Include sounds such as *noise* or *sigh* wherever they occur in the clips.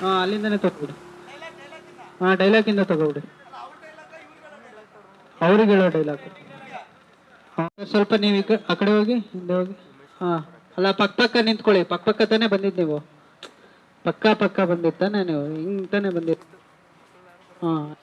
ಹಾಂ, ಅಲ್ಲಿಂದನೇ ತಗೊಬಿಡಿ. ಹಾಂ ಡೈಲಾಗಿಂದ ತಗೊಬಿಡಿ. ಅವ್ರಿಗೆ ಹೇಳೋ ಡೈಲಾಗ್ ಸ್ವಲ್ಪ ನೀವು ಈ ಆ ಕಡೆ ಹೋಗಿ ಹಿಂದೆ ಹೋಗಿ. ಹಾಂ, ಅಲ್ಲ, ಪಕ್ಕ ಪಕ್ಕ ನಿಂತ್ಕೊಳ್ಳಿ. ಪಕ್ಕ ಪಕ್ಕ ತಾನೇ ಬಂದಿದ್ದು ನೀವು. ಪಕ್ಕ ಪಕ್ಕ ಬಂದಿದ್ದ ತಾನೇ ನೀವು. ಹಿಂಗೆ ತಾನೇ ಬಂದಿದ್ದು. ಹಾಂ.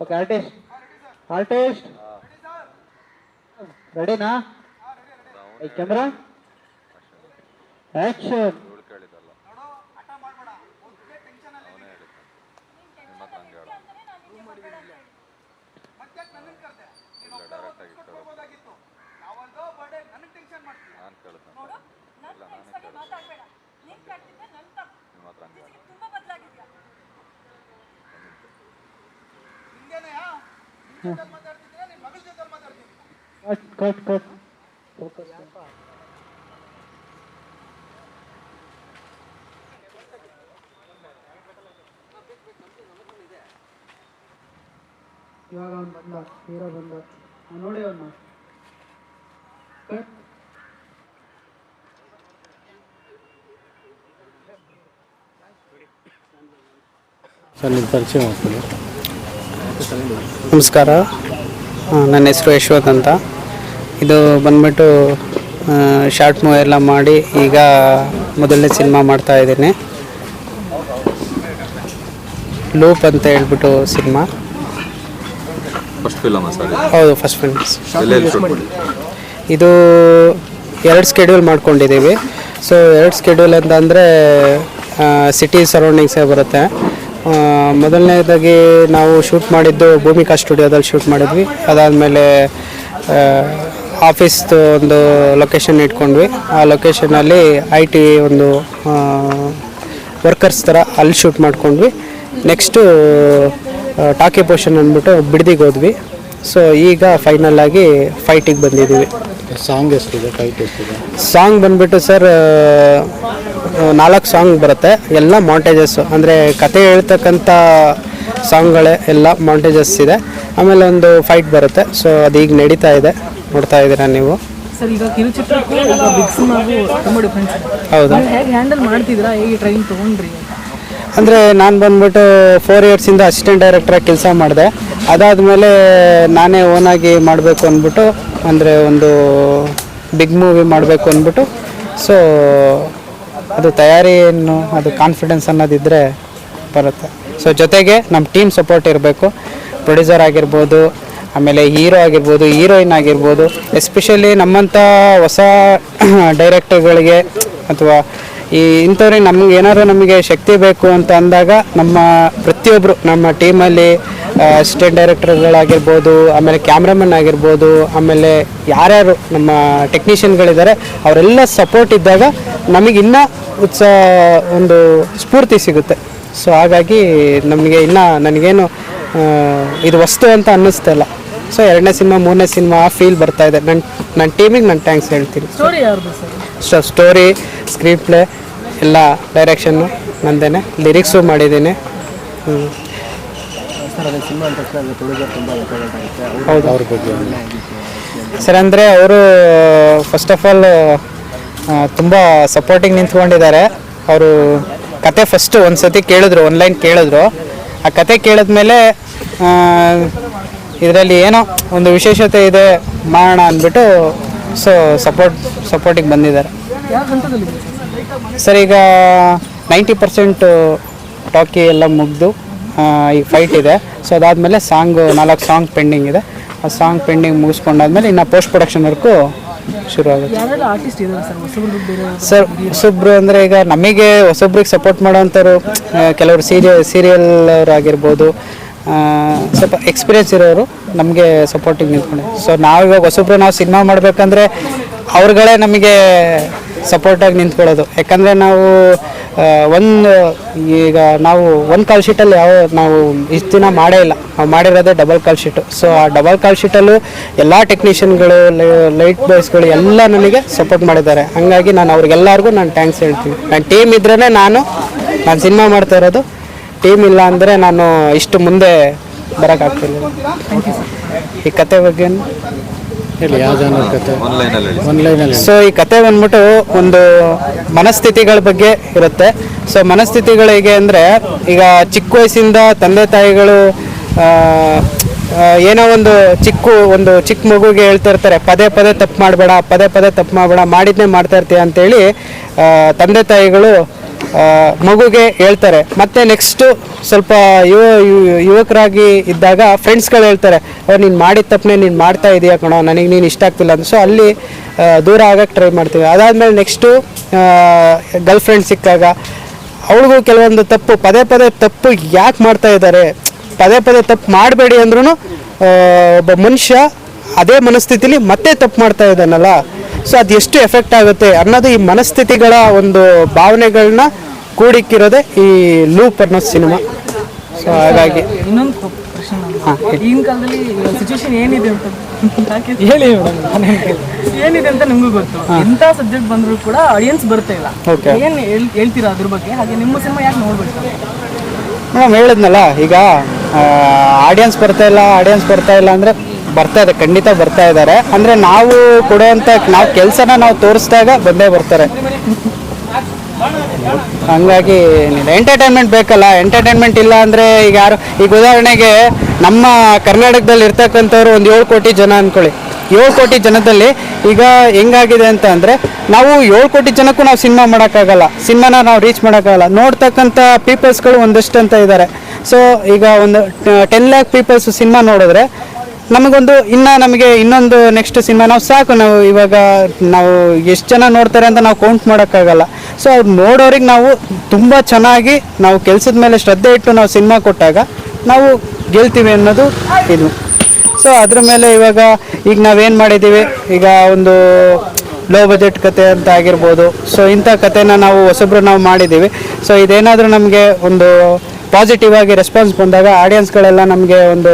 ಓಕೆ ಆರ್ಟಿಸ್ಟ್ ಆರ್ಟಿಸ್ಟ್ ರೆಡಿನಾ ಈ ಕ್ಯಾಮ್ರಾ ಆಕ್ಷನ್ ನೋಡು ನನ್ನ ಫ್ರೆಂಡ್ಸ್ ಬಗ್ಗೆ ಮಾತಾಡ್ಬೇಡ ನೀನ್ ಕಾಡ್ತಿದ್ದೆ ನನ್ ತಪ್ಪು ಜೊತೆಗೆ ತುಂಬಾ ಬದಲಾಗಿದ್ಯಾ ಕಟ್ ಕಟ್ ಕಟ್ ಇವಾಗ ಅವ್ನು ಬಂದ ಹೀರೋ ಬಂದ ನೋಡಿ ಅವನ್ನ ಕಟ್ ಸರ್ ನಿಮ್ಮ ಪರಿಚಯ ಮಾಡ್ಕೊಳ್ಳಿ ನಮಸ್ಕಾರ ನನ್ನ ಹೆಸರು ಯಶವಂತ್ ಅಂತ. ಇದು ಬಂದ್ಬಿಟ್ಟು ಶಾರ್ಟ್ ಮೂವಿ ಎಲ್ಲ ಮಾಡಿ ಈಗ ಮೊದಲನೇ ಸಿನಿಮಾ ಮಾಡ್ತಾ ಇದ್ದೀನಿ. ಲೂಪ್ ಅಂತ ಹೇಳ್ಬಿಟ್ಟು ಸಿನಿಮಾ ಫಸ್ಟ್ ಫಿಲಮ್ ಹೌದು ಫಸ್ಟ್ ಮಾಡಿ ಇದು ಎರಡು ಸ್ಕೆಡ್ಯೂಲ್ ಮಾಡ್ಕೊಂಡಿದ್ದೀವಿ. ಸೊ ಎರಡು ಸ್ಕೆಡ್ಯೂಲ್ ಅಂತಂದರೆ ಸಿಟಿ ಸರೌಂಡಿಂಗ್ಸೇ ಬರುತ್ತೆ. ಮೊದಲನೇದಾಗಿ ನಾವು ಶೂಟ್ ಮಾಡಿದ್ದು ಭೂಮಿಕಾ ಸ್ಟುಡಿಯೋದಲ್ಲಿ ಶೂಟ್ ಮಾಡಿದ್ವಿ. ಅದಾದಮೇಲೆ ಆಫೀಸ್ದು ಒಂದು ಲೊಕೇಶನ್ ಇಟ್ಕೊಂಡ್ವಿ. ಆ ಲೊಕೇಶನಲ್ಲಿ ಐ ಟಿ ಒಂದು ವರ್ಕರ್ಸ್ ಥರ ಅಲ್ಲಿ ಶೂಟ್ ಮಾಡ್ಕೊಂಡ್ವಿ. ನೆಕ್ಸ್ಟು ಟಾಕಿ ಪೋರ್ಷನ್ ಅಂದ್ಬಿಟ್ಟು ಬಿಡ್ದಿಗೆ ಹೋದ್ವಿ. ಸೊ ಈಗ ಫೈನಲ್ ಆಗಿ ಫೈಟಿಗೆ ಬಂದಿದ್ದೀವಿ. ಸಾಂಗ್ ಎಷ್ಟಿದೆ? ಫೈಟ್ ಎಷ್ಟಿದೆ? ಸಾಂಗ್ ಬಂದ್ಬಿಟ್ಟು ಸರ್ ನಾಲ್ಕು ಸಾಂಗ್ ಬರುತ್ತೆ. ಎಲ್ಲ ಮಾಂಟೇಜಸ್ಸು ಅಂದರೆ ಕತೆ ಹೇಳ್ತಕ್ಕಂಥ ಸಾಂಗ್ಗಳೇ ಎಲ್ಲ ಮಾಂಟೇಜಸ್ ಇದೆ. ಆಮೇಲೆ ಒಂದು ಫೈಟ್ ಬರುತ್ತೆ. ಸೊ ಅದು ಈಗ ನಡೀತಾ ಇದೆ. ನೋಡ್ತಾ ಇದ್ದೀರಾ ನೀವು? ಸರ್ ಈಗ ಕಿರುಚಿತ್ರಕ್ಕೂ ಈಗ ಬಿಗ್ ಸಿನಿಮಾಗೂ ತುಂಬ ಡಿಫ್ರೆನ್ಸ್ ಹೌದಾ? ಹೇಗೆ ಹ್ಯಾಂಡಲ್ ಮಾಡ್ತಿದ್ದೀರಾ? ಹೇಗೆ ಟ್ರೈನಿಂಗ್ ತೊಗೊಂಡ್ರಿ ಅಂದರೆ ನಾನು ಬಂದ್ಬಿಟ್ಟು ಫೋರ್ ಇಯರ್ಸಿಂದ ಅಸಿಸ್ಟೆಂಟ್ ಡೈರೆಕ್ಟ್ರಾಗಿ ಕೆಲಸ ಮಾಡಿದೆ. ಅದಾದಮೇಲೆ ನಾನೇ ಓನಾಗಿ ಮಾಡಬೇಕು ಅಂದ್ಬಿಟ್ಟು ಅಂದರೆ ಒಂದು ಬಿಗ್ ಮೂವಿ ಮಾಡಬೇಕು ಅಂದ್ಬಿಟ್ಟು. ಸೊ ಅದು ತಯಾರಿಯನ್ನು ಅದು ಕಾನ್ಫಿಡೆನ್ಸ್ ಅನ್ನೋದಿದ್ದರೆ ಬರುತ್ತೆ. ಸೊ ಜೊತೆಗೆ ನಮ್ಮ ಟೀಮ್ ಸಪೋರ್ಟ್ ಇರಬೇಕು. ಪ್ರೊಡ್ಯೂಸರ್ ಆಗಿರ್ಬೋದು ಆಮೇಲೆ ಹೀರೋ ಆಗಿರ್ಬೋದು, ಹೀರೋಯಿನ್ ಆಗಿರ್ಬೋದು ಎಸ್ಪೆಷಲಿ ನಮ್ಮಂಥ ಹೊಸ *clears throat* ಡೈರೆಕ್ಟರ್ಗಳಿಗೆ ಅಥವಾ ಈ ಇಂಥವ್ರಿಗೆ ನಮ್ಗೆ ಏನಾದ್ರು ನಮಗೆ ಶಕ್ತಿ ಬೇಕು ಅಂತ ಅಂದಾಗ ನಮ್ಮ ಪ್ರತಿಯೊಬ್ಬರು ನಮ್ಮ ಟೀಮಲ್ಲಿ ಅಸಿಸ್ಟೆಂಟ್ ಡೈರೆಕ್ಟರ್ಗಳಾಗಿರ್ಬೋದು ಆಮೇಲೆ ಕ್ಯಾಮ್ರಾಮನ್ ಆಗಿರ್ಬೋದು, ಆಮೇಲೆ ಯಾರ್ಯಾರು ನಮ್ಮ ಟೆಕ್ನಿಷಿಯನ್ಗಳಿದ್ದಾರೆ ಅವರೆಲ್ಲ ಸಪೋರ್ಟ್ ಇದ್ದಾಗ ನಮಗೆ ಇನ್ನೂ ಉತ್ಸಾಹ ಒಂದು ಸ್ಫೂರ್ತಿ ಸಿಗುತ್ತೆ. ಸೊ ಹಾಗಾಗಿ ನಮಗೆ ಇನ್ನೂ ನನಗೇನು ಇದು ವಸ್ತು ಅಂತ ಅನ್ನಿಸ್ತಾ ಇಲ್ಲ. ಸೊ ಎರಡನೇ ಸಿನಿಮಾ ಮೂರನೇ ಸಿನಿಮಾ ಆ ಫೀಲ್ ಬರ್ತಾ ಇದೆ. ನನ್ನ ನನ್ನ ಟೀಮಿಗೆ ನಾನು ಥ್ಯಾಂಕ್ಸ್ ಹೇಳ್ತೀನಿ. ಸ್ಟೋರಿ ಯಾರ್ದು sir? So story screenplay ಎಲ್ಲ ಡೈರೆಕ್ಷನ್ನು ನಂದೇನೆ. ಲಿರಿಕ್ಸು ಮಾಡಿದ್ದೀನಿ. ಹ್ಞೂ ಹೌದು. ಅವ್ರ ಬಗ್ಗೆ ಸರ್ ಅಂದರೆ ಅವರು ಫಸ್ಟ್ ಆಫ್ ಆಲ್ ತುಂಬ ಸಪೋರ್ಟಿಂಗ್ ನಿಂತ್ಕೊಂಡಿದ್ದಾರೆ. ಅವರು ಕತೆ ಫಸ್ಟು ಒಂದು ಸತಿ ಕೇಳಿದ್ರು ಆನ್ಲೈನ್ ಕೇಳಿದ್ರು. ಆ ಕತೆ ಕೇಳಿದ್ಮೇಲೆ ಇದರಲ್ಲಿ ಏನೋ ಒಂದು ವಿಶೇಷತೆ ಇದೆ ಮಾಡೋಣ ಅಂದ್ಬಿಟ್ಟು ಸೊ ಸಪೋರ್ಟ್ ಸಪೋರ್ಟಿಗೆ ಬಂದಿದ್ದಾರೆ. ಸರ್ ಈಗ ನೈಂಟಿ ಪರ್ಸೆಂಟು ಟಾಕಿ ಎಲ್ಲ ಮುಗಿದು ಈಗ ಫೈಟ್ ಇದೆ. ಸೊ ಅದಾದಮೇಲೆ ಸಾಂಗು ನಾಲ್ಕು ಸಾಂಗ್ ಪೆಂಡಿಂಗ್ ಇದೆ. ಆ ಸಾಂಗ್ ಪೆಂಡಿಂಗ್ ಮುಗಿಸ್ಕೊಂಡಾದ್ಮೇಲೆ ಇನ್ನು ಪೋಸ್ಟ್ ಪ್ರೊಡಕ್ಷನ್ ವರ್ಕು ಶುರು ಆಗುತ್ತೆ ಸರ್? ಸುಬ್ರು ಬೇರೆ ಸರ್ ಹೊಸೊಬ್ರು ಅಂದರೆ ಈಗ ನಮಗೆ ಹೊಸೊಬ್ರಿಗೆ ಸಪೋರ್ಟ್ ಮಾಡೋವಂಥವ್ರು ಕೆಲವರು ಸೀರಿಯಲ್ ಸೀರಿಯಲ್ ಆಗಿರ್ಬೋದು ಸ್ವಲ್ಪ ಎಕ್ಸ್ಪೀರಿಯನ್ಸ್ ಇರೋರು ನಮಗೆ ಸಪೋರ್ಟಿಂಗ್ ನಿಂತ್ಕೊಂಡು. ಸೊ ನಾವು ಇವಾಗ ಹೊಸೊಬ್ರು ನಾವು ಸಿನಿಮಾ ಮಾಡಬೇಕಂದ್ರೆ ಅವ್ರುಗಳೇ ನಮಗೆ ಸಪೋರ್ಟಾಗಿ ನಿಂತ್ಕೊಳ್ಳೋದು. ಯಾಕಂದರೆ ನಾವು ಒಂದು, ಈಗ ನಾವು ಒಂದು ಕಾಲ್ ಶೀಟಲ್ಲಿ ಯಾವ, ನಾವು ಇಷ್ಟು ದಿನ ಮಾಡೇ ಇಲ್ಲ. ನಾವು ಮಾಡಿರೋದೇ ಡಬಲ್ ಕಾಲ್ ಶೀಟು ಸೊ ಆ ಡಬಲ್ ಕಾಲ್ ಶೀಟಲ್ಲೂ ಎಲ್ಲ ಟೆಕ್ನಿಷಿಯನ್ಗಳು ಲೈಟ್ ಬಾಯ್ಸ್ಗಳು ಎಲ್ಲ ನನಗೆ ಸಪೋರ್ಟ್ ಮಾಡಿದ್ದಾರೆ. ಹಾಗಾಗಿ ನಾನು ಅವ್ರಿಗೆಲ್ಲರಿಗೂ ನಾನು ಥ್ಯಾಂಕ್ಸ್ ಹೇಳ್ತೀನಿ. ನನ್ನ ಟೀಮ್ ಇದ್ರೇ ನಾನು ನಾನು ಸಿನಿಮಾ ಮಾಡ್ತಾ ಇರೋದು. ಟೀಮ್ ಇಲ್ಲ ಅಂದರೆ ನಾನು ಇಷ್ಟು ಮುಂದೆ ಬರೋಕ್ಕಾಗ್ತಿಲ್ಲ. ಈ ಕತೆ ಬಗ್ಗೆ ಹೇಳಿ ಯಾವ ಜನ ಕತೆ? ಆನ್ಲೈನಲ್ಲಿ ಹೇಳಿ. ಆನ್ಲೈನಲ್ಲಿ ಸೊ ಈ ಕತೆ ಬಂದ್ಬಿಟ್ಟು ಒಂದು ಮನಸ್ಥಿತಿಗಳ ಬಗ್ಗೆ ಇರುತ್ತೆ. ಸೊ ಮನಸ್ಥಿತಿಗಳು ಹೇಗೆ ಅಂದರೆ ಈಗ ಚಿಕ್ಕ ವಯಸ್ಸಿಂದ ತಂದೆ ತಾಯಿಗಳು ಏನೋ ಒಂದು ಚಿಕ್ಕ ಒಂದು ಚಿಕ್ಕ ಮಗುಗೆ ಹೇಳ್ತಾ ಇರ್ತಾರೆ ಪದೇ ಪದೇ ತಪ್ಪು ಮಾಡಬೇಡ ಪದೇ ಪದೇ ತಪ್ಪು ಮಾಡಬೇಡ ಮಾಡಿದ್ನೇ ಮಾಡ್ತಾ ಇರ್ತೀಯ ಅಂತೇಳಿ ತಂದೆ ತಾಯಿಗಳು ಮಗುಗೆ ಹೇಳ್ತಾರೆ. ಮತ್ತೆ ನೆಕ್ಸ್ಟು ಸ್ವಲ್ಪ ಯುವ ಯುವಕರಾಗಿ ಇದ್ದಾಗ ಫ್ರೆಂಡ್ಸ್ಗಳು ಹೇಳ್ತಾರೆ ನೀನು ಮಾಡಿದ ತಪ್ಪನೆ ನೀನು ಮಾಡ್ತಾ ಇದೀಯ ಕಣೋ, ನನಗೆ ನೀನು ಇಷ್ಟ ಆಗ್ತಿಲ್ಲ. ಅಂತ ಸೊ ಅಲ್ಲಿ ದೂರ ಆಗಕ್ಕೆ ಟ್ರೈ ಮಾಡ್ತೀವಿ. ಅದಾದಮೇಲೆ ನೆಕ್ಸ್ಟು ಗರ್ಲ್ ಫ್ರೆಂಡ್ ಸಿಕ್ಕಾಗ ಅವಳಿಗೂ ಕೆಲವೊಂದು ತಪ್ಪು, ಪದೇ ಪದೇ ತಪ್ಪು ಯಾಕೆ ಮಾಡ್ತಾ ಇದ್ದಾರೆ ಪದೇ ಪದೇ ತಪ್ಪು ಮಾಡಬೇಡಿ ಅಂದ್ರೂ ಒಬ್ಬ ಮನುಷ್ಯ ಅದೇ ಮನಸ್ಥಿತಿಲಿ ಮತ್ತೆ ತಪ್ಪು ಮಾಡ್ತಾ ಇದ್ದಾನಲ್ಲ. ಸೊ ಅದು ಎಷ್ಟು ಎಫೆಕ್ಟ್ ಆಗುತ್ತೆ ಅನ್ನೋದು ಈ ಮನಸ್ಥಿತಿಗಳ ಒಂದು ಭಾವನೆಗಳನ್ನ ಕೂಡಿಕ್ಕಿರೋದೇ ಈ ಲೂಪ್ ಅನ್ನೋ ಸಿನಿಮಾ. ಸೊ ಹಾಗಾಗಿ ಇನ್ನೊಂದು ಪ್ರಶ್ನೆ. ಈಗಿನ ಕಾಲದಲ್ಲಿ ಸಿಚುವೇಶನ್ ಏನಿದೆ ಅಂತ *laughs* ಹೇಳಿ ಏನಿದೆ ಅಂತ ನಿಮಗೂ ಗೊತ್ತು. ಎಂಥ ಸಬ್ಜೆಕ್ಟ್ ಬಂದರೂ ಕೂಡ ಆಡಿಯನ್ಸ್ ಬರ್ತಾ ಇಲ್ಲ. ಓಕೆ ಏನ್ ಹೇಳ್- ಹೇಳ್ತೀರಾ ಅದ್ರ ಬಗ್ಗೆ? ಹಾಗೆ ನಿಮ್ಮ ಸಿನಿಮಾ ಯಾಕೆ ನೋಡ್ಬೇಕು? ಮೇಡಮ್ ಹೇಳಿದ್ನಲ್ಲ ಈಗ ಆಡಿಯನ್ಸ್ ಬರ್ತಾ ಇಲ್ಲ ಆಡಿಯನ್ಸ್ ಬರ್ತಾ ಇಲ್ಲ ಅಂದರೆ ಬರ್ತಾ ಇದೆ, ಖಂಡಿತ ಬರ್ತಾ ಇದ್ದಾರೆ. ಅಂದರೆ ನಾವು ಕೊಡುವಂಥ ನಾವು ಕೆಲಸನ ನಾವು ತೋರಿಸಿದಾಗ ಬಂದೇ ಬರ್ತಾರೆ. ಹಂಗಾಗಿ ಎಂಟರ್ಟೈನ್ಮೆಂಟ್ ಬೇಕಲ್ಲ. ಎಂಟರ್ಟೈನ್ಮೆಂಟ್ ಇಲ್ಲ ಅಂದರೆ ಈಗ ಯಾರು, ಈಗ ಉದಾಹರಣೆಗೆ ನಮ್ಮ ಕರ್ನಾಟಕದಲ್ಲಿ ಇರ್ತಕ್ಕಂಥವ್ರು ಒಂದು ಏಳು ಕೋಟಿ ಜನ ಅಂದ್ಕೊಳ್ಳಿ ಏಳು ಕೋಟಿ ಜನದಲ್ಲಿ ಈಗ ಹೆಂಗಾಗಿದೆ ಅಂತ ಅಂದರೆ ನಾವು ಏಳು ಕೋಟಿ ಜನಕ್ಕೂ ನಾವು ಸಿನಿಮಾ ಮಾಡೋಕ್ಕಾಗಲ್ಲ. ಸಿನಿಮಾನ ನಾವು ರೀಚ್ ಮಾಡೋಕ್ಕಾಗಲ್ಲ. ನೋಡ್ತಕ್ಕಂಥ ಪೀಪಲ್ಸ್ಗಳು ಒಂದಷ್ಟು ಅಂತ ಇದ್ದಾರೆ. ಸೊ ಈಗ ಒಂದು ಟೆನ್ ಲ್ಯಾಕ್ ಪೀಪಲ್ಸ್ ಸಿನಿಮಾ ನೋಡಿದ್ರೆ ನಮಗೊಂದು ಇನ್ನು ನಮಗೆ ಇನ್ನೊಂದು ನೆಕ್ಸ್ಟ್ ಸಿನಿಮಾ ನಾವು ಸಾಕು, ನಾವು ಇವಾಗ ನಾವು ಎಷ್ಟು ಜನ ನೋಡ್ತಾರೆ ಅಂತ ನಾವು ಕೌಂಟ್ ಮಾಡೋಕ್ಕಾಗಲ್ಲ. ಸೊ ಅವ್ರು ನೋಡೋರಿಗೆ ನಾವು ತುಂಬ ಚೆನ್ನಾಗಿ ನಾವು ಕೆಲಸದ ಮೇಲೆ ಶ್ರದ್ಧೆ ಇಟ್ಟು ನಾವು ಸಿನಿಮಾ ಕೊಟ್ಟಾಗ ನಾವು ಗೆಲ್ತೀವಿ ಅನ್ನೋದು ಇದು. ಸೊ ಅದ್ರ ಮೇಲೆ ಇವಾಗ ಈಗ ನಾವೇನು ಮಾಡಿದ್ದೀವಿ ಈಗ ಒಂದು ಲೋ ಬಜೆಟ್ ಕತೆ ಅಂತ ಆಗಿರ್ಬೋದು. ಸೊ ಇಂಥ ಕತೆನ ನಾವು ಹೊಸಬ್ರು ನಾವು ಮಾಡಿದ್ದೀವಿ ಸೊ ಇದೇನಾದರೂ ನಮಗೆ ಒಂದು ಪಾಸಿಟಿವ್ ಆಗಿ ರೆಸ್ಪಾನ್ಸ್ ಬಂದಾಗ ಆಡಿಯನ್ಸ್ಗಳೆಲ್ಲ ನಮಗೆ ಒಂದು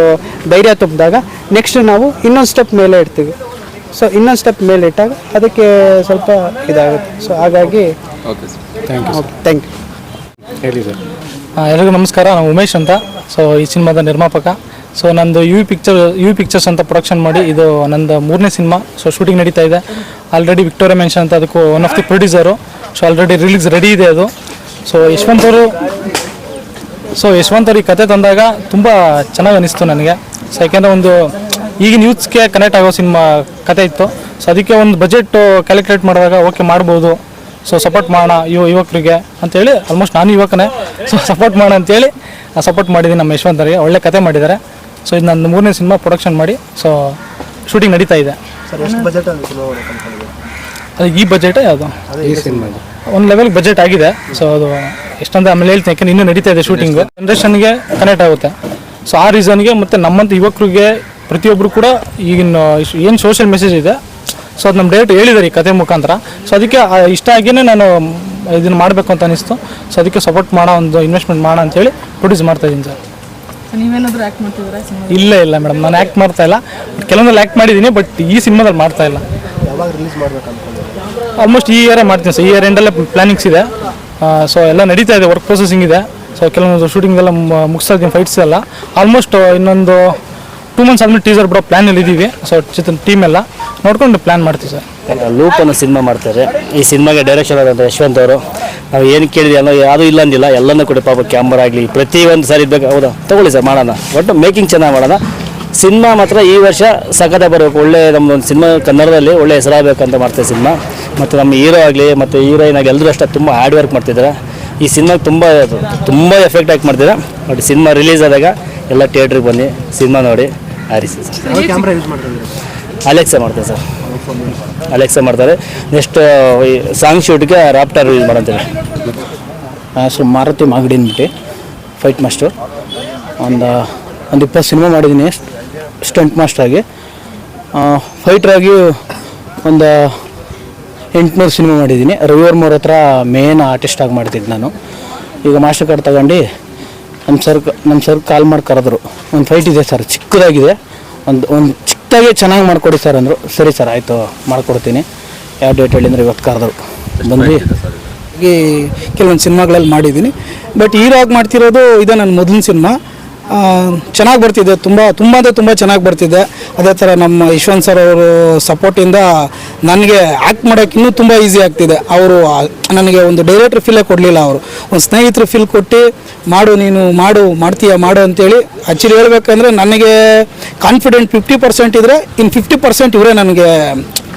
ಧೈರ್ಯ ತುಂಬಿದಾಗ ನೆಕ್ಸ್ಟ್ ನಾವು ಇನ್ನೊಂದು ಸ್ಟೆಪ್ ಮೇಲೆ ಇಡ್ತೀವಿ. ಸೊ ಇನ್ನೊಂದು ಸ್ಟೆಪ್ ಮೇಲೆ ಇಟ್ಟಾಗ ಅದಕ್ಕೆ ಸ್ವಲ್ಪ ಇದಾಗುತ್ತೆ. ಸೊ ಹಾಗಾಗಿ okay sir thank you thank you ಹೇಳಿ ಸರ್ ಎಲ್ರಿಗೂ ನಮಸ್ಕಾರ. ನಾನು ಉಮೇಶ್ ಅಂತ. ಸೊ ಈ ಸಿನಿಮಾದ ನಿರ್ಮಾಪಕ. ಸೊ ನಂದು ಯು ಪಿಕ್ಚರ್ ಯು ಪಿಕ್ಚರ್ಸ್ ಅಂತ ಪ್ರೊಡಕ್ಷನ್ ಮಾಡಿ ಇದು ನಂದು ಮೂರನೇ ಸಿನಿಮಾ. ಸೊ ಶೂಟಿಂಗ್ ನಡೀತಾ ಇದೆ. ಆಲ್ರೆಡಿ ವಿಕ್ಟೋರಿಯಾ ಮೆನ್ಷನ್ ಅಂತ ಅದಕ್ಕೂ one of the producer so already release ready ಇದೆ ಅದು. ಸೊ ಯಶವಂತ್ ಅವರು ಸೊ ಯಶವಂತ ಈ ಕತೆ ತಂದಾಗ ತುಂಬ ಚೆನ್ನಾಗಿ ಅನಿಸ್ತು ನನಗೆ. ಸೊ ಯಾಕೆಂದರೆ ಒಂದು ಈಗಿನ ಯೂತ್ಸ್ಗೆ ಕನೆಕ್ಟ್ ಆಗೋ ಸಿನಿಮಾ ಕತೆ ಇತ್ತು. ಸೊ ಅದಕ್ಕೆ ಒಂದು ಬಜೆಟ್ ಕ್ಯಾಲ್ಕುಲೇಟ್ ಮಾಡಿದಾಗ ಓಕೆ ಮಾಡ್ಬೋದು. ಸೊ ಸಪೋರ್ಟ್ ಮಾಡೋಣ ಯುವ ಯುವಕರಿಗೆ ಅಂತೇಳಿ ಆಲ್ಮೋಸ್ಟ್ ನಾನು ಯುವಕನೇ. ಸೊ ಸಪೋರ್ಟ್ ಮಾಡೋಣ ಅಂತೇಳಿ ಸಪೋರ್ಟ್ ಮಾಡಿದ್ದೀನಿ ನಮ್ಮ ಯಶವಂತರಿಗೆ. ಒಳ್ಳೆ ಕತೆ ಮಾಡಿದ್ದಾರೆ. ಸೊ ಇದು ನನ್ನ ಮೂರನೇ ಸಿನಿಮಾ ಪ್ರೊಡಕ್ಷನ್ ಮಾಡಿ. ಸೊ ಶೂಟಿಂಗ್ ನಡೀತಾ ಇದೆ. ಅದು ಈ ಬಜೆಟ್ ಯಾವುದು? ಒಂದು ಲೆವೆಲ್ ಬಜೆಟ್ ಆಗಿದೆ. ಸೊ ಅದು ಎಷ್ಟಂತ ಆಮೇಲೆ ಹೇಳ್ತೀನಿ ಯಾಕಂದ್ರೆ ಇನ್ನೂ ನಡೀತಾ ಇದೆ ಶೂಟಿಂಗ್ ಜನ್ರೇಷನ್ಗೆ ಕನೆಕ್ಟ್ ಆಗುತ್ತೆ. ಸೊ ಆ ರೀಸನ್ಗೆ ಮತ್ತು ನಮ್ಮಂತ ಯುವಕರಿಗೆ ಪ್ರತಿಯೊಬ್ಬರು ಕೂಡ ಈಗಿನ ಏನು ಸೋಷಿಯಲ್ ಮೆಸೇಜ್ ಇದೆ ಸೊ ಅದು ನಮ್ಮ ಡೈರೆಕ್ಟ್ ಹೇಳಿದ್ದಾರೆ ಈ ಕತೆ ಮುಖಾಂತರ. ಸೊ ಅದಕ್ಕೆ ಇಷ್ಟ ಆಗಿಯೇ ನಾನು ಇದನ್ನು ಮಾಡಬೇಕು ಅಂತ ಅನಿಸ್ತು. ಸೊ ಅದಕ್ಕೆ ಸಪೋರ್ಟ್ ಮಾಡೋ ಒಂದು ಇನ್ವೆಸ್ಟ್ಮೆಂಟ್ ಮಾಡೋ ಅಂತೇಳಿ ಪ್ರೊಡ್ಯೂಸ್ ಮಾಡ್ತಾ ಇದ್ದೀನಿ ಸರ್. ನೀವೇನಾದರೂ ಆ್ಯಕ್ಟ್ ಮಾಡ್ತಿದ್ದೀರಾ ಇಲ್ಲ ಇಲ್ಲ ಮೇಡಮ್ ನಾನು ಆ್ಯಕ್ಟ್ ಮಾಡ್ತಾ ಇಲ್ಲ. ಕೆಲವೊಂದಲ್ಲಿ ಆ್ಯಕ್ಟ್ ಮಾಡಿದ್ದೀನಿ ಬಟ್ ಈ ಸಿನಿಮಾದಲ್ಲಿ ಮಾಡ್ತಾ ಇಲ್ಲ. ಆಲ್ಮೋಸ್ಟ್ ಈ ಇಯರೇ ಮಾಡ್ತೀನಿ ಸರ್. ಈ ಇಯರ್ ಎಂಡಲ್ಲೇ ಪ್ಲಾನಿಂಗ್ಸ್ ಇದೆ. ಸೊ ಎಲ್ಲ ನಡೀತಾ ಇದೆ ವರ್ಕ್ ಪ್ರೊಸೆಸಿಂಗ್ ಇದೆ. ಸೊ ಕೆಲವೊಂದು ಶೂಟಿಂಗ್ ಎಲ್ಲ ಮುಗಿಸ್ತಾ ಇದ್ದೀನಿ ಫೈಟ್ಸ್ ಎಲ್ಲ. ಆಲ್ಮೋಸ್ಟ್ ಇನ್ನೊಂದು ಟೂ ಮಂತ್ಸ್ ಆದ್ಮೇಲೆ ಟೀಸರ್ ಬಿಡೋ ಪ್ಲ್ಯಾನಲ್ಲಿ ಇದ್ದೀವಿ ಸೊ ಚಿತ್ರ ಟೀಮ್ ಎಲ್ಲ ನೋಡ್ಕೊಂಡು ಪ್ಲ್ಯಾನ್ ಮಾಡ್ತೀವಿ ಸರ್. ಲೂಪ್ ಅನ್ನೋ ಸಿನಿಮಾ ಮಾಡ್ತಾರೆ. ಈ ಸಿನಿಮಾಗೆ ಡೈರೆಕ್ಷನ್ ಆದಂಥ ಯಶವಂತ್ ಅವರು. ನಾವು ಏನು ಕೇಳಿದ್ವಿ ಅನ್ನೋ ಯಾವುದೂ ಇಲ್ಲ ಅಂದಿಲ್ಲ. ಎಲ್ಲನೂ ಕೊಡಿ ಪಾಪ ಕ್ಯಾಮ್ರಾ ಆಗಲಿ, ಪ್ರತಿಯೊಂದು ಸರ್ ಇದ್ಬೇಕು ಹೌದಾ? ತಗೊಳ್ಳಿ ಸರ್, ಮಾಡೋಣ. ಒಟ್ಟು ಮೇಕಿಂಗ್ ಚೆನ್ನಾಗಿ ಮಾಡೋಣ. ಸಿನಿಮಾ ಮಾತ್ರ ಈ ವರ್ಷ ಸಖತ ಬರಬೇಕು. ಒಳ್ಳೆ ಒಂದು ಸಿನಿಮಾ ಕನ್ನಡದಲ್ಲಿ ಒಳ್ಳೆ ಅಂತ ಮಾಡ್ತಾರೆ ಸಿನಿಮಾ. ಮತ್ತು ನಮ್ಮ ಹೀರೋ ಆಗಲಿ ಮತ್ತು ಹೀರೋಯಿನ್ ಆಗಲಿ ಎಲ್ಲರೂ ಅಷ್ಟೇ ತುಂಬ ಹಾರ್ಡ್ ವರ್ಕ್ ಮಾಡ್ತಿದ್ದಾರೆ. ಈ ಸಿನಿಮಾಗೆ ತುಂಬ ತುಂಬ ಎಫೆಕ್ಟ್ ಆಗಿ ಮಾಡ್ತಿದ್ದಾರೆ. ಬಟ್ ಸಿನಿಮಾ ರಿಲೀಸ್ ಆದಾಗ ಎಲ್ಲ ಥಿಯೇಟ್ರಿಗೆ ಬನ್ನಿ ಸಿನಿಮಾ ನೋಡಿ ಹಾರಿಸಿ ಸರ್. ಅಲೆಕ್ಸಾ ಮಾಡ್ತಾರೆ ಸರ್. ಅಲೆಕ್ಸಾ ಮಾಡ್ತಾರೆ. ನೆಕ್ಸ್ಟ್ ಸಾಂಗ್ ಶೂಟ್ಗೆ ರಾಪ್ಟರ್ ಯೂಸ್ ಮಾಡಂತಾರೆ ಸರ್ ಹೆಸರು ಮಾರುತಿ ಮಾಗಡಿ ಅಂದ್ಬಿಟ್ಟು ಫೈಟ್ ಮಾಸ್ಟರ್ ಒಂದು ಒಂದು ಇಪ್ಪತ್ತು ಸಿನಿಮಾ ಮಾಡಿದ್ದೀನಿ ಸ್ಟಂಟ್ ಫೈಟರ್ ಆಗಿ ಒಂದು ಎಂಟುನೂರು ಸಿನಿಮಾ ಮಾಡಿದ್ದೀನಿ. ರವಿವರ್ಮ ಅವ್ರ ಹತ್ರ ಮೇನ್ ಆರ್ಟಿಸ್ಟಾಗಿ ಮಾಡ್ತಿದ್ದೆ ನಾನು. ಈಗ ಮಾಸ್ಟರ್ ಕಾರ್ಡ್ ತಗೊಂಡು ನಮ್ಮ ಸರ್ ನಮ್ಮ ಸರ್ ಕಾಲ್ ಮಾಡಿ ಕರೆದ್ರು. ಒಂದು ಫೈಟ್ ಇದೆ ಸರ್ ಚಿಕ್ಕದಾಗಿದೆ. ಒಂದು ಒಂದು ಚಿಕ್ಕದಾಗಿ ಚೆನ್ನಾಗಿ ಮಾಡಿಕೊಡಿ ಸರ್ ಅಂದರು. ಸರಿ ಸರ್ ಆಯಿತು ಮಾಡಿಕೊಡ್ತೀನಿ. ಯಾವ ಡೇಟ್ ಹೇಳಿ ಅಂದರೆ ಇವತ್ತು ಕರೆದ್ರು. ಬಂದು ಈ ಕೆಲವೊಂದು ಸಿನಿಮಾಗಳಲ್ಲಿ ಮಾಡಿದ್ದೀನಿ. ಬಟ್ ಹೀರೋ ಆಗಿ ಮಾಡ್ತಿರೋದು ಇದೆ ನನ್ನ ಮೊದಲಿನ ಸಿನಿಮಾ. ಚೆನ್ನಾಗಿ ಬರ್ತಿದೆ. ತುಂಬ ತುಂಬ ಅಂದರೆ ತುಂಬ ಚೆನ್ನಾಗಿ ಬರ್ತಿದೆ. ಅದೇ ಥರ ನಮ್ಮ ಯಶವಂತ್ ಸರ್ ಅವರು ಸಪೋರ್ಟಿಂದ ನನಗೆ ಆ್ಯಕ್ಟ್ ಮಾಡೋಕೆ ಇನ್ನೂ ತುಂಬ ಈಸಿ ಆಗ್ತಿದೆ. ಅವರು ನನಗೆ ಒಂದು ಡೈರೆಕ್ಟ್ರ್ ಫೀಲೇ ಕೊಡಲಿಲ್ಲ ಅವರು. ಒಂದು ಸ್ನೇಹಿತರು ಫೀಲ್ ಕೊಟ್ಟು, ಮಾಡು, ನೀನು ಮಾಡು, ಮಾಡ್ತೀಯ, ಮಾಡು ಅಂತೇಳಿ ಆ್ಯಕ್ಚುಲಿ ಹೇಳ್ಬೇಕಂದ್ರೆ ನನಗೆ ಕಾನ್ಫಿಡೆಂಟ್ ಫಿಫ್ಟಿ ಪರ್ಸೆಂಟ್ ಇದ್ದರೆ ಇನ್ನು ಫಿಫ್ಟಿ ಪರ್ಸೆಂಟ್ ಇವರೇ ನನಗೆ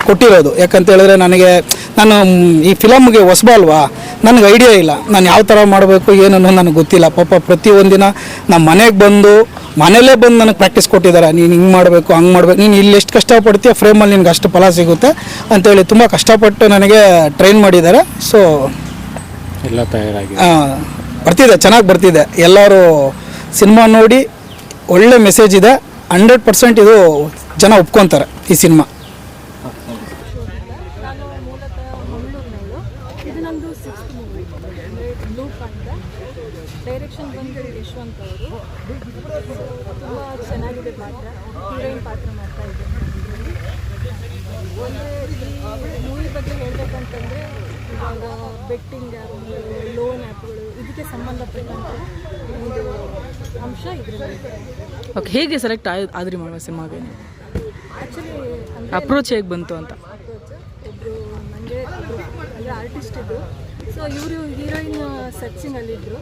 ಕೊಟ್ಟಿರೋದು. ಯಾಕಂತ ಹೇಳಿದ್ರೆ ನನಗೆ ನಾನು ಈ ಫಿಲಮ್ಗೆ ಹೊಸಬ ಅಲ್ವಾ? ನನಗೆ ಐಡಿಯಾ ಇಲ್ಲ. ನಾನು ಯಾವ ಥರ ಮಾಡಬೇಕು ಏನು ಅನ್ನೋದು ನನಗೆ ಗೊತ್ತಿಲ್ಲ. ಪಾಪ ಪ್ರತಿಯೊಂದಿನ ನಮ್ಮ ಮನೆಗೆ ಬಂದು ಮನೇಲೇ ಬಂದು ನನಗೆ ಪ್ರಾಕ್ಟೀಸ್ ಕೊಟ್ಟಿದ್ದಾರೆ. ನೀನು ಹಿಂಗೆ ಮಾಡಬೇಕು ಹಂಗೆ ಮಾಡಬೇಕು. ನೀನು ಇಲ್ಲಿ ಎಷ್ಟು ಕಷ್ಟಪಡ್ತೀಯ ಫ್ರೇಮಲ್ಲಿ ನಿನ್ಗೆ ಅಷ್ಟು ಫಲ ಸಿಗುತ್ತೆ ಅಂತೇಳಿ ತುಂಬ ಕಷ್ಟಪಟ್ಟು ನನಗೆ ಟ್ರೈನ್ ಮಾಡಿದ್ದಾರೆ. ಸೊ ಎಲ್ಲ ತಯಾರಾಗಿ ಬರ್ತಿದೆ ಚೆನ್ನಾಗಿ ಬರ್ತಿದೆ. ಎಲ್ಲರೂ ಸಿನಿಮಾ ನೋಡಿ ಒಳ್ಳೆ ಮೆಸೇಜ್ ಇದೆ. ಹಂಡ್ರೆಡ್ ಪರ್ಸೆಂಟ್ ಇದು ಜನ ಒಪ್ಕೊತಾರೆ ಈ ಸಿನಿಮಾ ನಾನು ಮೂಲತಃ ಮಂಗಳೂರಿನವಳು ಇದು ನಂದು ಸಿಕ್ಸ್ತ್ ಮೂವಿ ಅಂದರೆ ಲೂಪ್ ಅಂತ ಡೈರೆಕ್ಷನ್ ಬಂದು ಯಶವಂತ್ ಅವರು ತುಂಬ ಚೆನ್ನಾಗಿದೆ ಪಾತ್ರ. ಹೀರೋಯಿನ್ ಪಾತ್ರ ಮಾಡ್ತಾ ಇದ್ದೀನಿ. ಒಂದು ಈ ಮೂವಿ ಬಗ್ಗೆ ಹೇಳಬೇಕಂತಂದರೆ ಇವಾಗ ಬೆಟ್ಟಿಂಗ್ ಆ್ಯಪ್ಗಳು ಲೋನ್ ಆ್ಯಪ್ಗಳು ಇದಕ್ಕೆ ಸಂಬಂಧಪಟ್ಟಂತ ಒಂದು ಅಂಶ ಇದರಲ್ಲಿ ಓಕೆ ಹೇಗೆ ಸೆಲೆಕ್ಟ್ ಆಯ್ ಆದ್ರಿ ಮಾಡುವ ಸಿನಿಮಾಗೆ? ಆ್ಯಕ್ಚುಲಿ ಅಪ್ರೋಚ್ ಹೇಗೆ ಬಂತು ಅಂತ? ಒಬ್ಬರು ನನಗೆ ಅಂದರೆ ಆರ್ಟಿಸ್ಟ್ ಇದ್ದರು ಸೊ ಇವರು ಹೀರೋಯಿನ್ ಸರ್ಚಿಂಗಲ್ಲಿದ್ದರು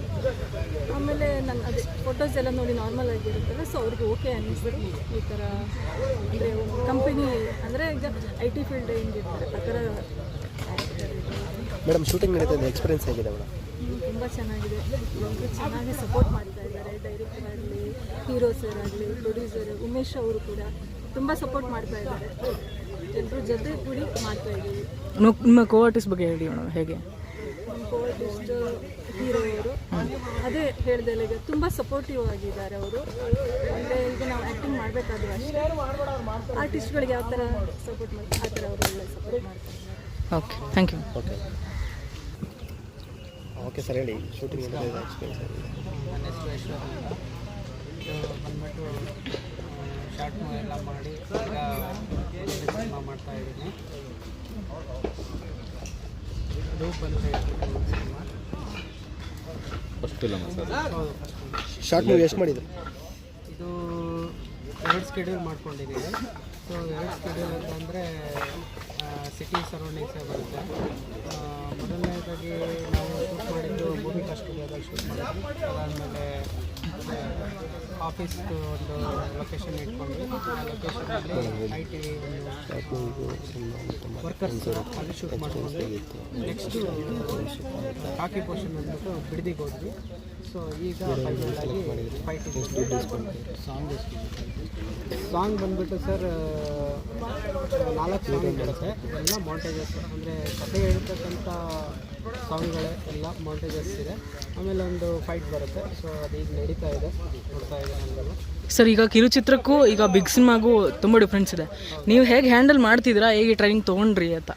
ಆಮೇಲೆ ನನ್ನ ಅದೇ ಫೋಟೋಸ್ ಎಲ್ಲ ನೋಡಿ ನಾರ್ಮಲ್ ಆಗಿರುತ್ತಲ್ಲ ಸೊ ಅವ್ರಿಗೆ ಓಕೆ ಅನ್ನಿಸ್ತು. ಈ ಥರ ಅಂದರೆ ಒಂದು ಕಂಪನಿ ಅಂದರೆ ಈಗ ಐ ಟಿ ಫೀಲ್ಡ್ ಹೆಂಗಿರ್ತಾರೆ ಆ ಥರ ಮೇಡಮ್ ಶೂಟಿಂಗ್ ಇದೆ ಎಕ್ಸ್ಪೀರಿಯನ್ಸ್ ಆಗಿದೆ ಮೇಡಮ್ ತುಂಬ ಚೆನ್ನಾಗಿದೆ. ಎಲ್ಲರೂ ಚೆನ್ನಾಗಿ ಸಪೋರ್ಟ್ ಮಾಡ್ತಾ ಇದ್ದಾರೆ ಡೈರೆಕ್ಟರ್ ಆಗಲಿ ಹೀರೋ ಸರ್ ಆಗಲಿ ಪ್ರೊಡ್ಯೂಸರ್ ಉಮೇಶ್ ಅವರು ಕೂಡ ತುಂಬ ಸಪೋರ್ಟ್ ಮಾಡ್ತಾ ಇದ್ದಾರೆ. ಎಲ್ಲರೂ ಜೊತೆ ಕೂಡಿ ಮಾಡ್ತಾ ಇದ್ದೀವಿ ನಿಮ್ಮ- ಕೋಆರ್ಟಿಸ್ ಕೋ ಆರ್ಟಿಸ್ಟ್ ಬಗ್ಗೆ ಹೇಳಿ ಮೇಡಮ್ ಹೇಗೆ? ಕೋಆರ್ಟಿಸ್ಟ್ ಹೀರೋ ಅವರು ಅದೇ ಹೇಳಿದೆ ಈಗ ತುಂಬ ಸಪೋರ್ಟಿವ್ ಆಗಿದ್ದಾರೆ ಅವರು. ಅಂದರೆ ಈಗ ನಾವು ಆ್ಯಕ್ಟಿಂಗ್ ಮಾಡಬೇಕಾದ್ರೆ ಅಷ್ಟೇ. ಆರ್ಟಿಸ್ಟ್ಗಳಿಗೆ ಯಾವ ಥರ ಸಪೋರ್ಟ್ ಮಾಡ್ತಾರೆ ಆ ಥರ ಅವರು ಸಪೋರ್ಟ್ ಮಾಡ್ತಾರೆ. Okay thank you okay okay sir ಹೇಳಿ. ಶೂಟಿಂಗ್ ಇದೆ ಎಕ್ಸ್ಪೀರಿಯನ್ಸ್ ನನ್ನ ಹೆಸರು ಬಂದ್ಬಿಟ್ಟು ಶಾರ್ಟ್ ಮೂವಿ ಎಲ್ಲ ಮಾಡಿ ಈಗ ಸಿನಿಮಾ ಮಾಡ್ತಾ ಇದ್ದೀನಿ ಲೂಪ್ ಅಂತ ಹೇಳ್ಬಿಟ್ಟು cinema first film sir short movie ಎಷ್ಟು ಮಾಡಿದ್ರು ಇದು ಎರಡು ಸ್ಕೆಡ್ಯೂಲ್ ಮಾಡ್ಕೊಂಡಿದ್ದೀವಿ ಸೊ ಎರಡು ಸ್ಕೆಡ್ಯೂಲ್ ಅಂತಂದರೆ ಸಿಟಿ ಸರೌಂಡಿಂಗ್ಸೇ ಬರುತ್ತೆ. ಮೊದಲನೇದಾಗಿ ನಾವು ಶೂಟ್ ಮಾಡಿದ್ದು ಮೂವಿ ಕಷ್ಟ ಶೂಟ್ ಮಾಡಿದ್ವಿ ಅದಾದಮೇಲೆ ಆಫೀಸ್ದು ಒಂದು ಲೊಕೇಶನ್ ಇಟ್ಕೊಂಡು ಲೊಕೇಶನಲ್ಲಿ ಐ ಟಿ ವರ್ಕರ್ಸ್ ಅಲ್ಲಿ ಶೂಟ್ ಮಾಡ್ಕೊಂಡು ನೆಕ್ಸ್ಟು ಕಾಕಿ ಪೋರ್ಷನ್ ಬಂದ್ಬಿಟ್ಟು ಬಿಡದಿಗೆ ಹೋದ್ವಿ. ಸೊ ಈಗ ಸಾಂಗ್ ಸಾಂಗ್ ಬಂದ್ಬಿಟ್ಟು ಸರ್ ನಾಲ್ಕು ಸಾಂಗ್ ಬರುತ್ತೆ ಎಲ್ಲ ಮಾಂಟೇಜಸ್ ಅಂದರೆ ಕತೆ ಹೇಳ್ತಕ್ಕಂಥ ಸಾಂಗ್ಗಳೇ ಎಲ್ಲ ಮಾಂಟೇಜಸ್ ಇದೆ. ಆಮೇಲೆ ಒಂದು ಫೈಟ್ ಬರುತ್ತೆ. ಸೊ ಅದು ಈಗ ನಡೀತಾ ಇದೆ. ನೋಡ್ತಾ ಇದೆ ನಮಗೆಲ್ಲ ಸರ್ ಈಗ ಕಿರುಚಿತ್ರಕ್ಕೂ ಈಗ ಬಿಗ್ ಸಿನಿಮಾಗೂ ತುಂಬ ಡಿಫ್ರೆನ್ಸ್ ಇದೆ. ನೀವು ಹೇಗೆ ಹ್ಯಾಂಡಲ್ ಮಾಡ್ತಿದ್ದೀರಾ? ಹೇಗೆ ಟ್ರೈನಿಂಗ್ ತೊಗೊಂಡ್ರಿ ಅಂತ?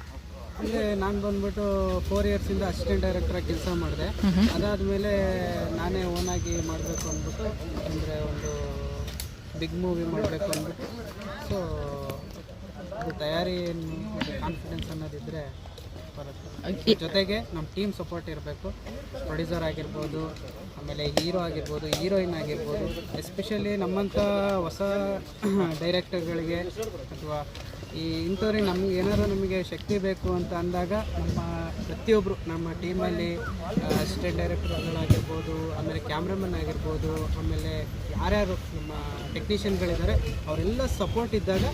ಅಂದರೆ ನಾನು ಬಂದ್ಬಿಟ್ಟು ಫೋರ್ ಇಯರ್ಸಿಂದ ಅಸಿಸ್ಟೆಂಟ್ ಡೈರೆಕ್ಟ್ರಾಗಿ ಕೆಲಸ ಮಾಡಿದೆ. ಅದಾದಮೇಲೆ ನಾನೇ ಓನಾಗಿ ಮಾಡಬೇಕು ಅಂದ್ಬಿಟ್ಟು ಅಂದರೆ ಒಂದು ಬಿಗ್ ಮೂವಿ ಮಾಡಬೇಕು ಅಂದ್ಬಿಟ್ಟು. ಸೊ ಅದು ತಯಾರಿ ಕಾನ್ಫಿಡೆನ್ಸ್ ಅನ್ನೋದಿದ್ದರೆ ಜೊತೆಗೆ ನಮ್ಮ ಟೀಮ್ ಸಪೋರ್ಟ್ ಇರಬೇಕು. ಪ್ರೊಡ್ಯೂಸರ್ ಆಗಿರ್ಬೋದು, ಆಮೇಲೆ ಹೀರೋ ಆಗಿರ್ಬೋದು ಹೀರೋಯಿನ್ ಆಗಿರ್ಬೋದು ಎಸ್ಪೆಷಲಿ ನಮ್ಮಂಥ ಹೊಸ *clears throat* ಡೈರೆಕ್ಟರ್ಗಳಿಗೆ ಅಥವಾ ಈ ಇಂಥವ್ರಿಗೆ ನಮ್ಗೆ ಏನಾದರೂ ನಮಗೆ ಶಕ್ತಿ ಬೇಕು ಅಂತ ಅಂದಾಗ ನಮ್ಮ ಪ್ರತಿಯೊಬ್ಬರು ನಮ್ಮ ಟೀಮಲ್ಲಿ ಅಸಿಸ್ಟೆಂಟ್ ಡೈರೆಕ್ಟರ್ಗಳಾಗಿರ್ಬೋದು ಆಮೇಲೆ ಕ್ಯಾಮ್ರಾಮನ್ ಆಗಿರ್ಬೋದು, ಆಮೇಲೆ ಯಾರ್ಯಾರು ನಮ್ಮ ಟೆಕ್ನಿಷಿಯನ್ಗಳಿದ್ದಾರೆ ಅವರೆಲ್ಲ ಸಪೋರ್ಟ್ ಇದ್ದಾಗ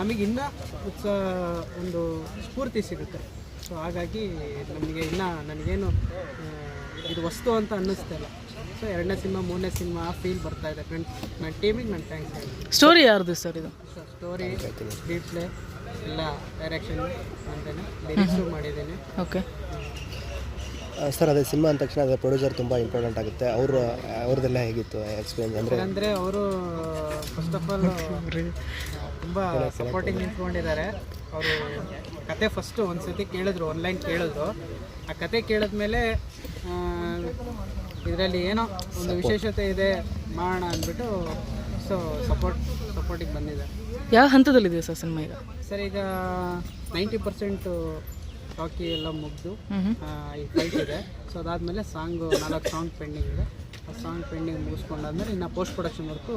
ನಮಗೆ ಇನ್ನೂ ಉತ್ಸಾಹ ಒಂದು ಸ್ಫೂರ್ತಿ ಸಿಗುತ್ತೆ. ಸೊ ಹಾಗಾಗಿ ನಮಗೆ ಇನ್ನೂ ನನಗೇನು ಇದು ವಸ್ತು ಅಂತ ಅನ್ನಿಸ್ತಿಲ್ಲ ಸೊ ಎರಡನೇ ಸಿನಿಮಾ ಮೂರನೇ ಸಿನಿಮಾ ಆ ಫೀಲ್ ಬರ್ತಾ ಇದೆ ಫ್ರೆಂಡ್ಸ್ ನನ್ನ ಟೀಮಿಗೆ ನಾನು ಥ್ಯಾಂಕ್ಸ್ ಹೇಳ್ತೀನಿ ಸ್ಟೋರಿ ಯಾರ್ದು ಸರ್ ಇದು? ಸ್ಟೋರಿ ಸ್ಕ್ರೀನ್ ಪ್ಲೇ ಎಲ್ಲ ಡೈರೆಕ್ಷನ್ ಅಂತೇನೆ ಲಿರಿಕ್ಸು ಮಾಡಿದ್ದೀನಿ. ಓಕೆ ಸರ್ ಅದೇ ಸಿನಿಮಾ ಅಂದ ತಕ್ಷಣ ಅದೇ ಪ್ರೊಡ್ಯೂಸರ್ ತುಂಬ ಇಂಪಾರ್ಟೆಂಟ್ ಆಗುತ್ತೆ. ಅವರು ಅವ್ರದ್ದೆಲ್ಲ ಹೇಗಿತ್ತು ಎಕ್ಸ್ಪೀರಿಯನ್ಸ್ ಅಂದರೆ? ಅಂದರೆ ಅವರು ಫಸ್ಟ್ ಆಫ್ ಆಲ್ ತುಂಬ ಸಪೋರ್ಟಿಂಗ್ ನಿಂತ್ಕೊಂಡಿದ್ದಾರೆ. ಅವರು ಕತೆ ಫಸ್ಟು ಒಂದು ಸತಿ ಕೇಳಿದ್ರು ಆನ್ಲೈನ್ ಕೇಳಿದ್ರು. ಆ ಕತೆ ಕೇಳಿದ್ಮೇಲೆ ಇದರಲ್ಲಿ ಏನೋ ಒಂದು ವಿಶೇಷತೆ ಇದೆ ಮಾಡೋಣ ಅಂದ್ಬಿಟ್ಟು ಸೊ ಸಪೋರ್ಟ್ ಸಪೋರ್ಟಿಗೆ ಬಂದಿದೆ. ಯಾವ ಹಂತದಲ್ಲಿದೆ ಸರ್ ಸಿನಿಮಾ ಈಗ? ಸರ್ ಈಗ ನೈಂಟಿ ಪರ್ಸೆಂಟು ಟಾಕಿ ಎಲ್ಲ ಮುಗಿದು ಈಗ ಫೈಟ್ ಇದೆ. ಸೊ ಅದಾದಮೇಲೆ ಸಾಂಗು ನಾಲ್ಕು ಸಾಂಗ್ ಪೆಂಡಿಂಗ್ ಇದೆ. ಆ ಸಾಂಗ್ ಪೆಂಡಿಂಗ್ ಮುಗಿಸ್ಕೊಂಡಾದ್ಮೇಲೆ ಇನ್ನು ಪೋಸ್ಟ್ ಪ್ರೊಡಕ್ಷನ್ ವರ್ಕು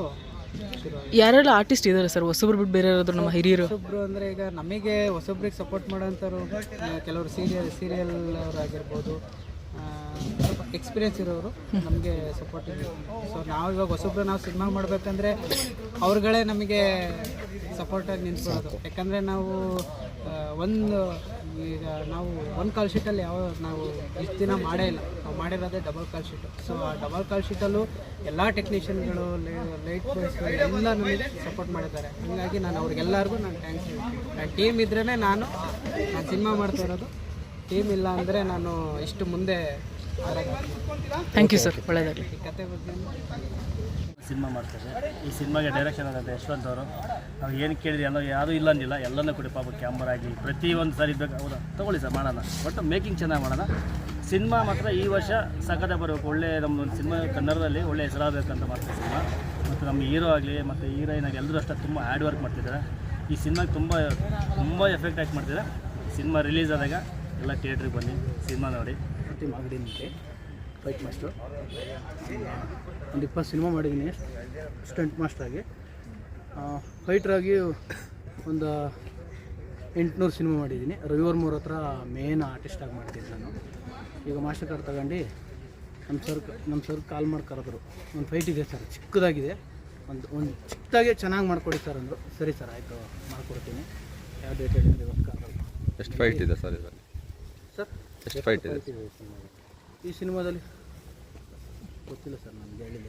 ಯಾರೆಲ್ಲ ಆರ್ಟಿಸ್ಟ್ ಇದ್ದಾರೆ ಸರ್ ಹೊಸಬ್ರು ಬಿಟ್ಟು ಬೇರೆ ಯಾರಾದ್ರು ನಮ್ಮ ಹಿರಿಯರು? ಒಬ್ರು ಅಂದರೆ ಈಗ ನಮಗೆ ಹೊಸೊಬ್ರಿಗೆ ಸಪೋರ್ಟ್ ಮಾಡೋಂಥವ್ರು ಕೆಲವರು ಸೀರಿಯಲ್ ಸೀರಿಯಲ್ ಅವರಾಗಿರ್ಬೋದು ಸ್ವಲ್ಪ ಎಕ್ಸ್ಪೀರಿಯನ್ಸ್ ಇರೋರು ನಮಗೆ ಸಪೋರ್ಟ್ ಸೊ ನಾವು ಇವಾಗ ಹೊಸೊಬ್ರು ನಾವು ಸಿನಿಮಾ ಮಾಡಬೇಕಂದ್ರೆ ಅವ್ರುಗಳೇ ನಮಗೆ ಸಪೋರ್ಟಾಗಿ ನಿಂತ್ಕೊಳ್ಳೋದು. ಯಾಕಂದರೆ ನಾವು ಒಂದು ಈಗ ನಾವು ಒಂದು ಕಾಲ್ ಶೀಟಲ್ಲಿ ಯಾವ ನಾವು ಇಷ್ಟು ದಿನ ಮಾಡೇ ಇಲ್ಲ. ನಾವು ಮಾಡಿರೋದೇ ಡಬಲ್ ಕಾಲ್ ಶೀಟು ಸೊ ಆ ಡಬಲ್ ಕಾಲ್ ಶೀಟಲ್ಲೂ ಎಲ್ಲ ಟೆಕ್ನಿಷಿಯನ್ಗಳು ಲೈಟ್ ಎಲ್ಲ ನನಗೆ ಸಪೋರ್ಟ್ ಮಾಡಿದ್ದಾರೆ. ಹಾಗಾಗಿ ನಾನು ಅವ್ರಿಗೆಲ್ಲರಿಗೂ ನಾನು ಥ್ಯಾಂಕ್ಸ್ ಹೇಳ್ತೀನಿ. ಟೀಮ್ ಇದ್ರೇ ನಾನು ನಾನು ಸಿನಿಮಾ ಮಾಡ್ತಾ ಇರೋದು. ಟೀಮ್ ಇಲ್ಲ ಅಂದರೆ ನಾನು ಇಷ್ಟು ಮುಂದೆ ಥ್ಯಾಂಕ್ ಯು ಸರ್ ಒಳ್ಳೆಯದಾಗಲಿ. ಸಿನಿಮಾ ಮಾಡ್ತಾರೆ. ಈ ಸಿನಿಮಾಗೆ ಡೈರೆಕ್ಷನ್ ಆದಂಥ ಯಶವಂತ್ ಅವರು, ನಾವು ಏನು ಕೇಳಿದ್ರಿ ಎಲ್ಲ ಯಾರು ಇಲ್ಲ ಅಂದಿಲ್ಲ. ಎಲ್ಲನೂ ಕೊಡಿ ಪಾಪ ಕ್ಯಾಮ್ರಾ ಆಗಲಿ ಪ್ರತಿಯೊಂದು ಸರಿ ಬೇಕು. ಹೌದಾ? ತೊಗೊಳ್ಳಿ ಸರ್ ಮಾಡೋಣ. ಒಟ್ಟು ಮೇಕಿಂಗ್ ಚೆನ್ನಾಗಿ ಮಾಡೋಣ. ಸಿನಿಮಾ ಮಾತ್ರ ಈ ವರ್ಷ ಸಖತ ಬರಬೇಕು. ಒಳ್ಳೆ ನಮ್ಮ ಸಿನಿಮಾ ಕನ್ನಡದಲ್ಲಿ ಒಳ್ಳೆ ಹೆಸರಾಗಬೇಕಂತ ಮಾಡ್ತೀವಿ ಸಿನಿಮಾ. ಮತ್ತು ನಮ್ಮ ಹೀರೋ ಆಗಲಿ, ಮತ್ತು ಹೀರೋಯಿನ್ ಆಗಲಿ ಎಲ್ಲರೂ ಅಷ್ಟೇ ತುಂಬ ಹಾರ್ಡ್ ವರ್ಕ್ ಮಾಡ್ತಿದ್ದಾರೆ. ಈ ಸಿನಿಮಾಗೆ ತುಂಬ ತುಂಬ ಎಫೆಕ್ಟ್ ಆಗಿ ಮಾಡ್ತಿದ್ದಾರೆ. ಸಿನಿಮಾ ರಿಲೀಸ್ ಆದಾಗ ಎಲ್ಲ ಥಿಯೇಟ್ರಿಗೆ ಬನ್ನಿ, ಸಿನಿಮಾ ನೋಡಿ. ಪ್ರತಿ ನಿಮಗೆ ಫೈಟ್ ಮಾಸ್ಟರ್ ಒಂದು ಇಪ್ಪತ್ತು ಸಿನಿಮಾ ಮಾಡಿದ್ದೀನಿ ಸ್ಟಂಟ್ ಮಾಸ್ಟ್ರಾಗಿ ಫೈಟ್ರಾಗಿ ಒಂದು ಎಂಟುನೂರು ಸಿನಿಮಾ ಮಾಡಿದ್ದೀನಿ ರವಿವರ್ ಮೂರ್ ಹತ್ರ ಮೇನ್ ಆರ್ಟಿಸ್ಟಾಗಿ ಮಾಡ್ತೀನಿ ನಾನು. ಈಗ ಮಾಸ್ಟರ್ ಕಾರ್ಡ್ ತಗೊಂಡು ನಮ್ಮ ಸರ್ ನಮ್ಮ ಸರ್ ಕಾಲ್ ಮಾಡಿ ಕರೆದ್ರು. ಒಂದು ಫೈಟ್ ಇದೆ ಸರ್ ಚಿಕ್ಕದಾಗಿದೆ. ಒಂದು ಒಂದು ಚಿಕ್ಕದಾಗೆ ಚೆನ್ನಾಗಿ ಮಾಡ್ಕೊಡಿ ಸರ್ ಅಂದರು. ಸರಿ ಸರ್ ಆಯಿತು ಮಾಡಿಕೊಡ್ತೀನಿ. ಯಾವ ಡೇಟ್ ಹೇಳಿದ್ರೆ ಇವತ್ತು ಕಾಲಲ್ಲಿ ಎಷ್ಟು ಫೈಟ್ ಇದೆ ಸರ್ ಸರ್ ಎಷ್ಟು ಫೈಟ್ ಇದೆ. ಈ ಸಿನಿಮಾದಲ್ಲಿ. ಗೊತ್ತಿಲ್ಲ ಸರ್ ನನಗೆ ಹೇಳಿಲ್ಲ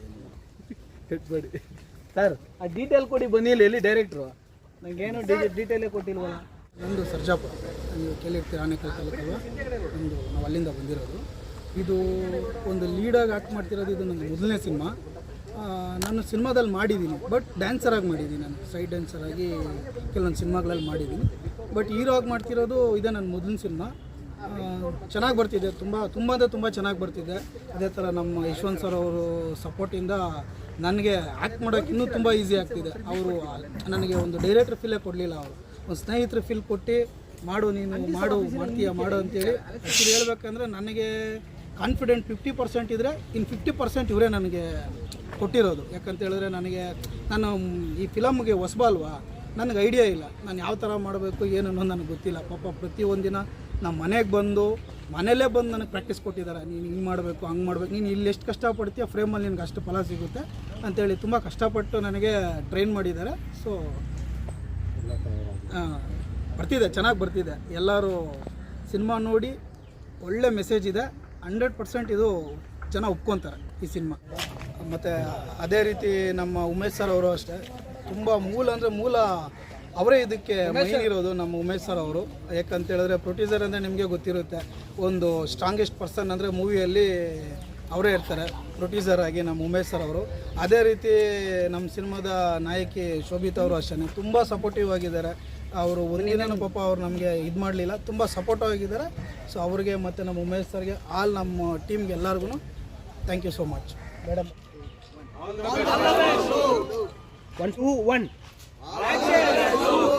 ಸರ್ ಆ ಡೀಟೇಲ್ ಕೊಡಿ ಬನ್ನಿಲ್ಲ ಎಲ್ಲಿ ಡೈರೆಕ್ಟ್ರು ನನಗೇನು ಡೀಟೇಲೇ ಕೊಟ್ಟಿಲ್ವಲ್ಲ? ನಮ್ಮದು ಸರ್ಜಾಪುರ. ನೀವು ಕೇಳಿರ್ತೀರ ಆನೇಕಲ್ ತಾಲೂಕಲ್ಲ ಒಂದು ನಾವು ಅಲ್ಲಿಂದ ಬಂದಿರೋದು. ಇದು ಒಂದು ಲೀಡಾಗಿ ಆ್ಯಕ್ಟ್ ಮಾಡ್ತಿರೋದು ಇದು ನನ್ನ ಮೊದಲನೇ ಸಿನಿಮಾ. ನಾನು ಸಿನಿಮಾದಲ್ಲಿ ಮಾಡಿದ್ದೀನಿ. ಬಟ್ ಡ್ಯಾನ್ಸರಾಗಿ ಮಾಡಿದ್ದೀನಿ ನಾನು. ಸೈಡ್ ಡ್ಯಾನ್ಸರಾಗಿ ಕೆಲವೊಂದು ಸಿನಿಮಾಗಳಲ್ಲಿ ಮಾಡಿದ್ದೀನಿ. ಬಟ್ ಹೀರೋ ಆಗಿ ಮಾಡ್ತಿರೋದು ಇದೇ ನನ್ನ ಮೊದಲನೇ ಸಿನಿಮಾ. ಚೆನ್ನಾಗಿ ಬರ್ತಿದೆ. ತುಂಬ ತುಂಬ ಅಂದರೆ ತುಂಬ ಚೆನ್ನಾಗಿ ಬರ್ತಿದೆ. ಅದೇ ಥರ ನಮ್ಮ ಯಶವಂತ್ ಸರ್ ಅವರು ಸಪೋರ್ಟಿಂದ ನನಗೆ ಆ್ಯಕ್ಟ್ ಮಾಡೋಕ್ಕೆ ಇನ್ನೂ ತುಂಬ ಈಸಿ ಆಗ್ತಿದೆ. ಅವರು ನನಗೆ ಒಂದು ಡೈರೆಕ್ಟರ್ ಫೀಲೇ ಕೊಡಲಿಲ್ಲ ಅವರು. ಒಂದು ಸ್ನೇಹಿತರ ಫೀಲ್ ಕೊಟ್ಟು ಮಾಡು ನೀನು, ಮಾಡು, ಮಾಡ್ತೀಯ, ಮಾಡು ಅಂತೇಳಿ ಆ್ಯಕ್ಚುಲಿ ಹೇಳ್ಬೇಕಂದ್ರೆ ನನಗೆ ಕಾನ್ಫಿಡೆಂಟ್ ಫಿಫ್ಟಿ ಪರ್ಸೆಂಟ್ ಇದ್ದರೆ ಇನ್ನು ಫಿಫ್ಟಿ ಪರ್ಸೆಂಟ್ ಇವರೇ ನನಗೆ ಕೊಟ್ಟಿರೋದು. ಯಾಕಂತ ಹೇಳಿದ್ರೆ ನನಗೆ ನಾನು ಈ ಫಿಲಮ್ಗೆ ಹೊಸಬ ಅಲ್ವಾ? ನನಗೆ ಐಡಿಯಾ ಇಲ್ಲ. ನಾನು ಯಾವ ಥರ ಮಾಡಬೇಕು, ಏನು ಅನ್ನೋದು ನನಗೆ ಗೊತ್ತಿಲ್ಲ. ಪಾಪ ಪ್ರತಿಯೊಂದಿನ ನಮ್ಮ ಮನೆಗೆ ಬಂದು ಮನೆಯಲ್ಲೇ ಬಂದು ನನಗೆ ಪ್ರಾಕ್ಟೀಸ್ ಕೊಟ್ಟಿದ್ದಾರೆ. ನೀನು ಹಿಂಗೆ ಮಾಡಬೇಕು, ಹಂಗೆ ಮಾಡಬೇಕು. ನೀನು ಇಲ್ಲಿ ಎಷ್ಟು ಕಷ್ಟಪಡ್ತೀಯ ಫ್ರೇಮಲ್ಲಿ ನಿನಗೆ ಅಷ್ಟು ಫಲ ಸಿಗುತ್ತೆ ಅಂತೇಳಿ ತುಂಬ ಕಷ್ಟಪಟ್ಟು ನನಗೆ ಟ್ರೈನ್ ಮಾಡಿದ್ದಾರೆ. ಸೊ ಬರ್ತಿದೆ, ಚೆನ್ನಾಗಿ ಬರ್ತಿದೆ. ಎಲ್ಲರೂ ಸಿನಿಮಾ ನೋಡಿ, ಒಳ್ಳೆ ಮೆಸೇಜ್ ಇದೆ. ಹಂಡ್ರೆಡ್ ಪರ್ಸೆಂಟ್ ಇದು ಜನ ಒಪ್ಕೊತಾರೆ ಈ ಸಿನಿಮಾ ಮತ್ತು ಅದೇ ರೀತಿ ನಮ್ಮ ಉಮೇಶ್ ಸರ್ ಅವರು ಅಷ್ಟೇ. ತುಂಬ ಮೂಲ ಅಂದರೆ ಮೂಲ ಅವರೇ ಇದಕ್ಕೆ ಮೈನ್ ಇರೋದು ನಮ್ಮ ಉಮೇಶ್ ಸರ್ ಅವರು. ಯಾಕಂತ ಹೇಳಿದ್ರೆ ಪ್ರೊಡ್ಯೂಸರ್ ಅಂದರೆ ನಿಮಗೆ ಗೊತ್ತಿರುತ್ತೆ. ಒಂದು ಸ್ಟ್ರಾಂಗೆಸ್ಟ್ ಪರ್ಸನ್ ಅಂದರೆ ಮೂವಿಯಲ್ಲಿ ಅವರೇ ಇರ್ತಾರೆ. ಪ್ರೊಡ್ಯೂಸರ್ ಆಗಿ ನಮ್ಮ ಉಮೇಶ್ ಸರ್ ಅವರು. ಅದೇ ರೀತಿ ನಮ್ಮ ಸಿನಿಮಾದ ನಾಯಕಿ ಶೋಭಿತಾ ಅವರು ಅಷ್ಟೇ ತುಂಬ ಸಪೋರ್ಟಿವ್ ಆಗಿದ್ದಾರೆ. ಅವರು ಒಂದಿನ ಪಾಪ ಅವ್ರು ನಮಗೆ ಇದು ಮಾಡಲಿಲ್ಲ. ತುಂಬ ಸಪೋರ್ಟಿವ್ ಆಗಿದ್ದಾರೆ. ಸೊ ಅವ್ರಿಗೆ ಮತ್ತು ನಮ್ಮ ಉಮೇಶ್ ಸರ್ಗೆ ಆಲ್ ನಮ್ಮ ಟೀಮ್ಗೆ ಎಲ್ಲರಿಗೂ thank you so much madam one two one Brasil!